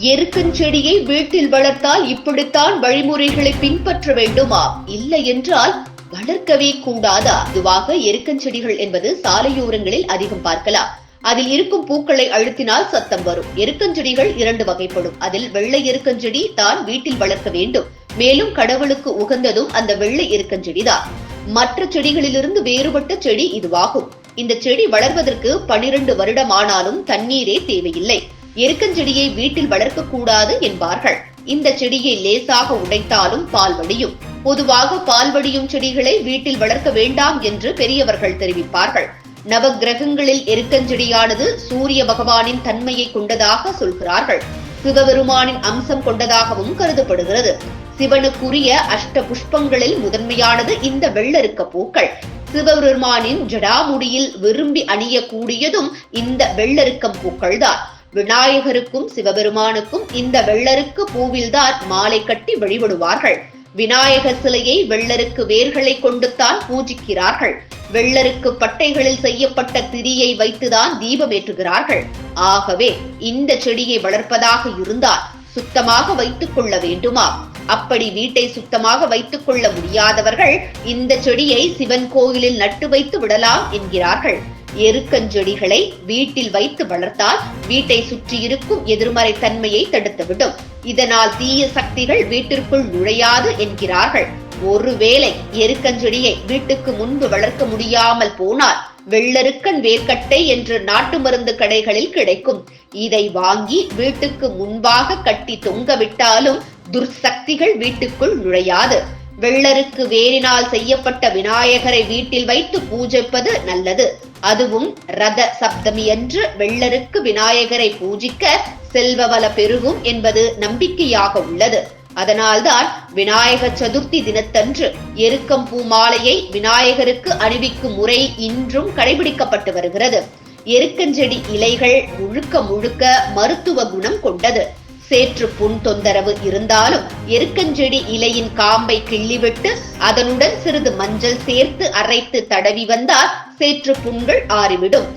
எருக்கஞ்செடியை வீட்டில் வளர்த்தால் இப்படித்தான் வழிமுறைகளை பின்பற்ற வேண்டுமா? இல்லை என்றால் வளர்க்கவே கூடாதா? இதுவாக எருக்கஞ்செடிகள் என்பது சாலையோரங்களில் அதிகம் பார்க்கலாம். அதில் இருக்கும் பூக்களை அழுத்தினால் சத்தம் வரும். எருக்கஞ்செடிகள் இரண்டு வகைப்படும். அதில் வெள்ளை எருக்கஞ்செடி தான் வீட்டில் வளர்க்க வேண்டும். மேலும் கடவுளுக்கு உகந்ததும் அந்த வெள்ளை எருக்கஞ்செடிதான் மற்ற செடிகளிலிருந்து வேறுபட்ட செடி இதுவாகும். இந்த செடி வளர்வதற்கு பனிரெண்டு வருடம் ஆனாலும் தண்ணீரே தேவையில்லை. எருக்கஞ்செடியை வீட்டில் வளர்க்கக்கூடாது என்பார்கள். இந்த செடியை லேசாக உடைத்தாலும் பால் வடியும். பொதுவாக பால் வடியும் செடிகளை வீட்டில் வளர்க்க வேண்டாம் என்று பெரியவர்கள் தெரிவிப்பார்கள். நவ கிரகங்களில் எருக்கஞ்செடியானது சூரிய பகவானின் தன்மையை கொண்டதாக சொல்கிறார்கள். சிவபெருமானின் அம்சம் கொண்டதாகவும் கருதப்படுகிறது. சிவனுக்குரிய அஷ்ட புஷ்பங்களில் முதன்மையானது இந்த வெள்ளருக்க பூக்கள். சிவபெருமானின் ஜடாமுடியில் விரும்பி அணியக்கூடியதும் இந்த வெள்ளருக்கம் பூக்கள்தான். விநாயகருக்கும் சிவபெருமானுக்கும் இந்த வெள்ளருக்கு பூவில்தான் மாலை கட்டி வழிபடுவார்கள். விநாயகர் சிலையை வெள்ளருக்கு வேர்களை கொண்டுத்தான் பூஜிக்கிறார்கள். வெள்ளருக்கு பட்டைகளில் செய்யப்பட்ட திரியை வைத்துதான் தீபம் ஏற்றுகிறார்கள் ஆகவே இந்த செடியை வளர்ப்பதாக இருந்தால் சுத்தமாக வைத்துக் கொள்ள வேண்டுமா? அப்படி வீட்டை சுத்தமாக வைத்துக் கொள்ள முடியாதவர்கள் இந்த செடியை சிவன் கோயிலில் நட்டு வைத்து விடலாம் என்கிறார்கள். எருக்கஞ்செடிகளை வீட்டில் வைத்து வளர்த்தால் வீட்டை சுற்றியிருக்கும் எதிர்மறை தன்மையை தடுத்துவிடும். இதனால் தீய சக்திகள் வீட்டிற்குள் நுழையாது என்கிறார்கள். ஒருவேளை எருக்கஞ்செடியை வீட்டுக்கு முன்பு வளர்க்க முடியாமல் போனால் வெள்ளருக்கன் வேர்க்கட்டை என்று நாட்டு மருந்து கடைகளில் கிடைக்கும். இதை வாங்கி வீட்டுக்கு முன்பாக கட்டி தொங்கவிட்டாலும் துர்சக்திகள் வீட்டுக்குள் நுழையாது. வெள்ளருக்கு வேரினால் செய்யப்பட்ட விநாயகரை வீட்டில் வைத்து பூஜைப்பது நல்லது. அதுவும் ரத சப்தமியன்று வெள்ளருக்கு விநாயகரை பூஜிக்க செல்வவல பெருகும் என்பது நம்பிக்கையாக உள்ளது. அதனால்தான் விநாயக சதுர்த்தி தினத்தன்று எருக்கம் பூ மாலையை விநாயகருக்கு அணிவிக்கும் முறை இன்றும் கடைபிடிக்கப்பட்டு வருகிறது. எருக்கஞ்செடி இலைகள் முழுக்க முழுக்க மருத்துவ குணம் கொண்டது. சேற்று புண் தொந்தரவு இருந்தாலும் எருக்கஞ்செடி இலையின் காம்பை கிள்ளிவிட்டு அதனுடன் சிறிது மஞ்சள் சேர்த்து அரைத்து தடவி வந்தால் சேற்று புண்கள் ஆறிவிடும்.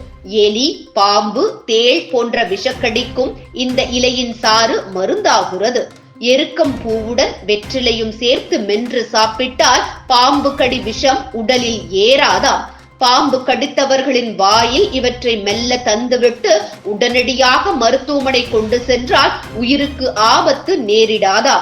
எலி பாம்பு தேள் போன்ற விஷக்கடிக்கும் இந்த இலையின் சாறு மருந்தாகிறது. எருக்கம் பூவுடன் வெற்றிலையும் சேர்த்து மென்று சாப்பிட்டால் பாம்பு கடி விஷம் உடலில் ஏறாதாம். பாம்பு கடித்தவர்களின் வாயில் இவற்றை மெல்ல தந்துவிட்டு உடனடியாக மருத்துவமனை கொண்டு சென்றால் உயிருக்கு ஆபத்து நேரிடாதா?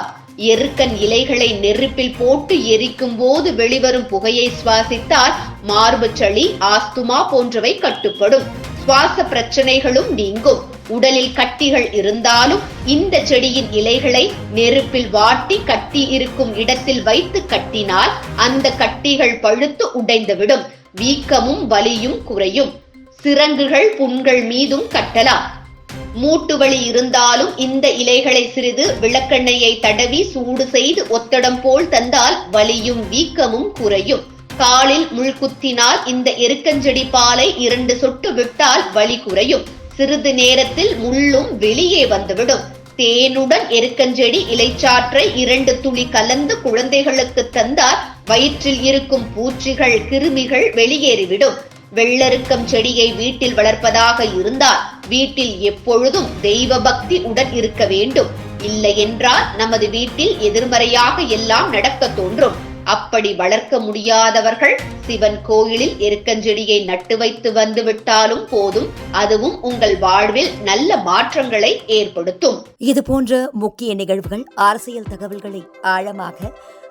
எருக்கன் இலைகளை நெருப்பில் போட்டு எரிக்கும் போது வெளிவரும் புகையை சுவாசித்தால் மார்பு சளி ஆஸ்துமா போன்றவை கட்டுப்படும். சுவாச பிரச்சனைகளும் நீங்கும். உடலில் கட்டிகள் இருந்தாலும் இந்த செடியின் இலைகளை நெருப்பில் வாட்டி கட்டி இருக்கும் இடத்தில் வைத்து கட்டினால் அந்த கட்டிகள் பழுத்து உடைந்துவிடும். வீக்கமும் வலியும் குறையும். சிறங்குகள் புண்கள் மீதும் கட்டலாம். மூட்டு வலி இருந்தாலும் இந்த இலைகளை சிறிது விளக்கெண்ணெயை தடவி சூடு செய்து ஒத்தடம் போல் தந்தால் வலியும் வீக்கமும் குறையும். காலில் முள் குத்தினால் இந்த எருக்கஞ்செடி பாலை இரண்டு சொட்டு விட்டால் வலி குறையும். சிறிது நேரத்தில் முள்ளும் வெளியே வந்துவிடும். தேனுடன் எருக்கஞ்செடி இலைச்சாற்றை இரண்டு துளி கலந்து குழந்தைகளுக்கு தந்தால் வயிற்றில் இருக்கும் பூச்சிகள் கிருமிகள் வெளியேறிவிடும். வெள்ளருக்கம் செடியை வீட்டில் வளர்ப்பதாக இருந்தால் வீட்டில் எப்பொழுதும் தெய்வ பக்தி உடன் இருக்க வேண்டும். இல்லை என்றால் நமது வீட்டில் எதிர்மறையாக எல்லாம் நடக்க தோன்றும். அப்படி வளர்க்க முடியாதவர்கள் சிவன் கோயிலில் எருக்கஞ்செடியை நட்டு வைத்து வந்து விட்டாலும் போதும். அதுவும் உங்கள் வாழ்வில் நல்ல மாற்றங்களை ஏற்படுத்தும். இது போன்ற முக்கிய நிகழ்வுகள் அரசியல் தகவல்களை ஆழமாக